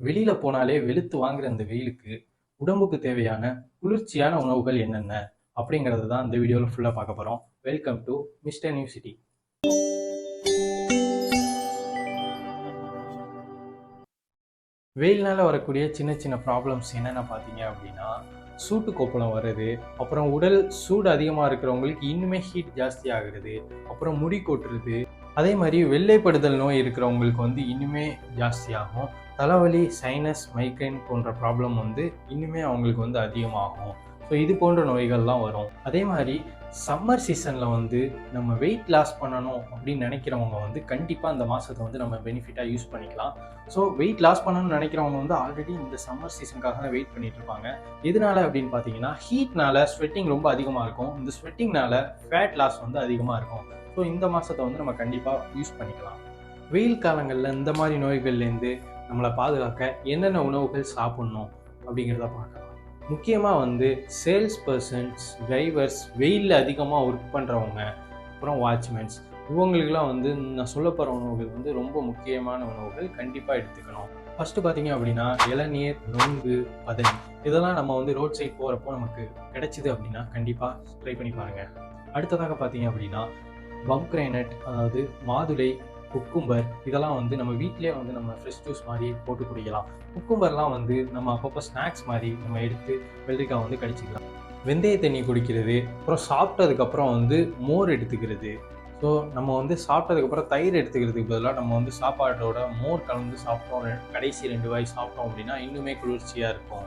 வெளியில் போனாலே வெளுத்து வாங்குற அந்த வெயிலுக்கு உடம்புக்கு தேவையான குளிர்ச்சியான உணவுகள் என்னென்ன அப்படிங்கிறது தான் இந்த வீடியோவில் ஃபுல்லாக பார்க்க போகிறோம் welcome to mister new city வெயில்னால வரக்கூடிய சின்ன சின்ன ப்ராப்ளம்ஸ் என்னென்ன பார்த்தீங்க அப்படின்னா சூட்டு கோப்பலம் வர்றது அப்புறம் உடல் சூடு அதிகமாக இருக்கிறவங்களுக்கு இன்னுமே ஹீட் ஜாஸ்தி ஆகுறது அப்புறம் முடி கொட்டுறது அதே மாதிரி வெள்ளைப்படுதல் நோய் இருக்கிறவங்களுக்கு வந்து இன்னுமே ஜாஸ்தியாகும். தலைவலி சைனஸ் மைக்ரைன் போன்ற ப்ராப்ளம் வந்து இன்னுமே அவங்களுக்கு வந்து அதிகமாகும். ஸோ இது போன்ற நோய்கள்லாம் வரும். அதே மாதிரி சம்மர் சீசனில் வந்து நம்ம வெயிட் லாஸ் பண்ணணும் அப்படின்னு நினைக்கிறவங்க வந்து கண்டிப்பாக அந்த மாதத்தை வந்து நம்ம பெனிஃபிட்டாக யூஸ் பண்ணிக்கலாம். ஸோ வெயிட் லாஸ் பண்ணணும்னு நினைக்கிறவங்க வந்து ஆல்ரெடி இந்த சம்மர் சீசனுக்காக தான் வெயிட் பண்ணிட்டு இருப்பாங்க. எதனால அப்படின்னு பார்த்தீங்கன்னா ஹீட்னால ஸ்வெட்டிங் ரொம்ப அதிகமாக இருக்கும். இந்த ஸ்வெட்டிங்னால ஃபேட் லாஸ் வந்து அதிகமாக இருக்கும். ஸோ இந்த மாதத்தை வந்து நம்ம கண்டிப்பாக யூஸ் பண்ணிக்கலாம். வெயில் காலங்களில் இந்த மாதிரி நோய்கள்லேருந்து நம்மளை பாதுகாக்க என்னென்ன உணவுகள் சாப்பிட்ணும் அப்படிங்கிறத பார்க்கலாம். முக்கியமாக வந்து சேல்ஸ் பர்சன்ஸ் டிரைவர்ஸ் வெயிலில் அதிகமாக ஒர்க் பண்ணுறவங்க அப்புறம் வாட்ச்மேன்ஸ் இவங்களுக்குலாம் வந்து நான் சொல்ல போகிற உணவுகள் வந்து ரொம்ப முக்கியமான உணவுகள் கண்டிப்பாக எடுத்துக்கணும். ஃபஸ்ட்டு பார்த்தீங்க அப்படின்னா இளநீர் நொங்கு பதனி இதெல்லாம் நம்ம வந்து ரோட் சைட் போகிறப்போ நமக்கு கிடைச்சிது அப்படின்னா கண்டிப்பாக ட்ரை பண்ணி பாருங்கள் அடுத்ததாக பார்த்தீங்க அப்படின்னா பம்க்ரைனட் அதாவது மாதுளை குக்கும்பர் இதெல்லாம் வந்து நம்ம வீட்டிலே வந்து நம்ம ஃப்ரெஷ் ஜூஸ் மாதிரி போட்டு குடிக்கலாம். குக்கும்பர்லாம் வந்து நம்ம அப்பப்போ ஸ்நாக்ஸ் மாதிரி நம்ம எடுத்து வெள்ளரிக்காய் வந்து கடிச்சிக்கலாம். வெந்தய தண்ணி குடிக்கிறது அப்புறம் சாப்பிட்டதுக்கப்புறம் வந்து மோர் எடுத்துக்கிறது. ஸோ நம்ம வந்து சாப்பிட்டதுக்கப்புறம் தயிர் எடுத்துக்கிறதுக்கு பதிலாக நம்ம வந்து சாப்பாட்டோட மோர் கலந்து சாப்பிட்டோம். கடைசி ரெண்டு வாய் சாப்பிட்டோம் அப்படின்னா இன்னுமே குளிர்ச்சியாக இருக்கும்.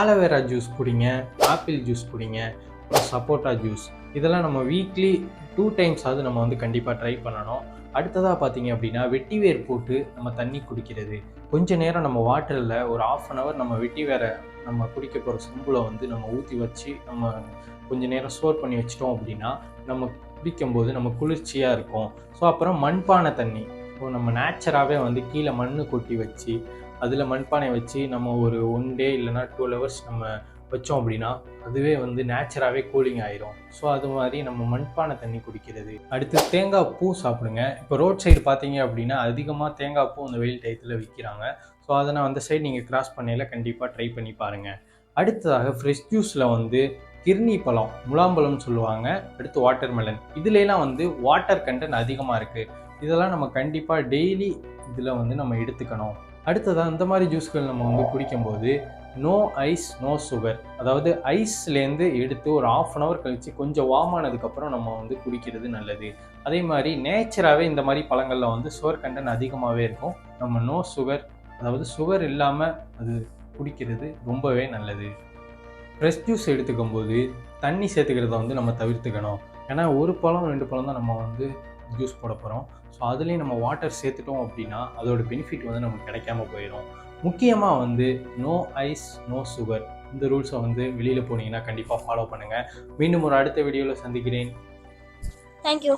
ஆலோவேரா ஜூஸ் குடிங்க ஆப்பிள் ஜூஸ் குடிங்க அப்புறம் சப்போட்டா ஜூஸ் இதெல்லாம் நம்ம வீக்லி டூ டைம்ஸ் ஆகுது நம்ம வந்து கண்டிப்பாக ட்ரை பண்ணணும். அடுத்ததாக பார்த்தீங்க அப்படின்னா வெட்டி வேர் போட்டு நம்ம தண்ணி குடிக்கிறது. கொஞ்ச நேரம் நம்ம வாட்டரில் ஒரு ஆஃப் அன் ஹவர் நம்ம வெட்டி வேரை நம்ம குடிக்க போகிற சொம்புல வந்து நம்ம ஊற்றி வச்சு நம்ம கொஞ்ச நேரம் ஸ்டோர் பண்ணி வச்சிட்டோம் அப்படின்னா நம்ம குடிக்கும்போது நம்ம குளிர்ச்சியாக இருக்கும். ஸோ அப்புறம் மண்பானை தண்ணி. ஸோ நம்ம நேச்சராகவே வந்து கீழே மண் கொட்டி வச்சு அதில் மண்பானை வச்சு நம்ம ஒரு ஒன் டே இல்லைன்னா டுவெல் ஹவர்ஸ் நம்ம வச்சோம் அப்படின்னா அதுவே வந்து நேச்சராகவே கூலிங் ஆயிரும். ஸோ அது மாதிரி நம்ம மண்பானை தண்ணி குடிக்கிறது. அடுத்து தேங்காய் பூ சாப்பிடுங்க. இப்போ ரோட் சைடு பார்த்தீங்க அப்படின்னா அதிகமாக தேங்காய் பூ அந்த வெயில் டயத்தில் விற்கிறாங்க ஸோ அதை நான் அந்த சைடு நீங்கள் கிராஸ் பண்ணையில் கண்டிப்பாக ட்ரை பண்ணி பாருங்கள் அடுத்ததாக ஃப்ரெஷ் ஜூஸில் வந்து கிர்னி பழம் முலாம்பழம்னு சொல்லுவாங்க. அடுத்து வாட்டர்மெலன் இதுலலாம் வந்து வாட்டர் கண்டென்ட் அதிகமாக இருக்குது இதெல்லாம் நம்ம கண்டிப்பாக டெய்லி இதில் வந்து நம்ம எடுத்துக்கணும். அடுத்ததாக இந்த மாதிரி ஜூஸ்கள் நம்ம வந்து குடிக்கும்போது நோ ஐஸ் நோ சுகர் அதாவது ஐஸ்லேருந்து எடுத்து ஒரு ஆஃப் அன் ஹவர் கழித்து கொஞ்சம் வார்ம் ஆனதுக்கப்புறம் நம்ம வந்து குடிக்கிறது நல்லது. அதே மாதிரி நேச்சராகவே இந்த மாதிரி பழங்களில் வந்து சுகர் கண்டென்ட் அதிகமாகவே இருக்கும். நம்ம நோ சுகர் அதாவது சுகர் இல்லாமல் அது குடிக்கிறது ரொம்பவே நல்லது. ஃப்ரெஷ் ஜூஸ் எடுத்துக்கும் போது தண்ணி சேர்த்துக்கிறத வந்து நம்ம தவிர்த்துக்கணும். ஏன்னா ஒரு பழம் ரெண்டு பழம் தான் நம்ம வந்து ஜூஸ் போட போகிறோம் ஸோ அதுலேயும் நம்ம வாட்டர் சேர்த்துட்டோம் அப்படின்னா அதோட பெனிஃபிட் வந்து நமக்கு கிடைக்காம போயிடும். முக்கியமாக வந்து நோ ஐஸ் நோ சுகர் இந்த ரூல்ஸை வந்து வெளியில் போனீங்கன்னா கண்டிப்பாக ஃபாலோ பண்ணுங்கள் மீண்டும் ஒரு அடுத்த வீடியோவில் சந்திக்கிறேன். தேங்க்யூ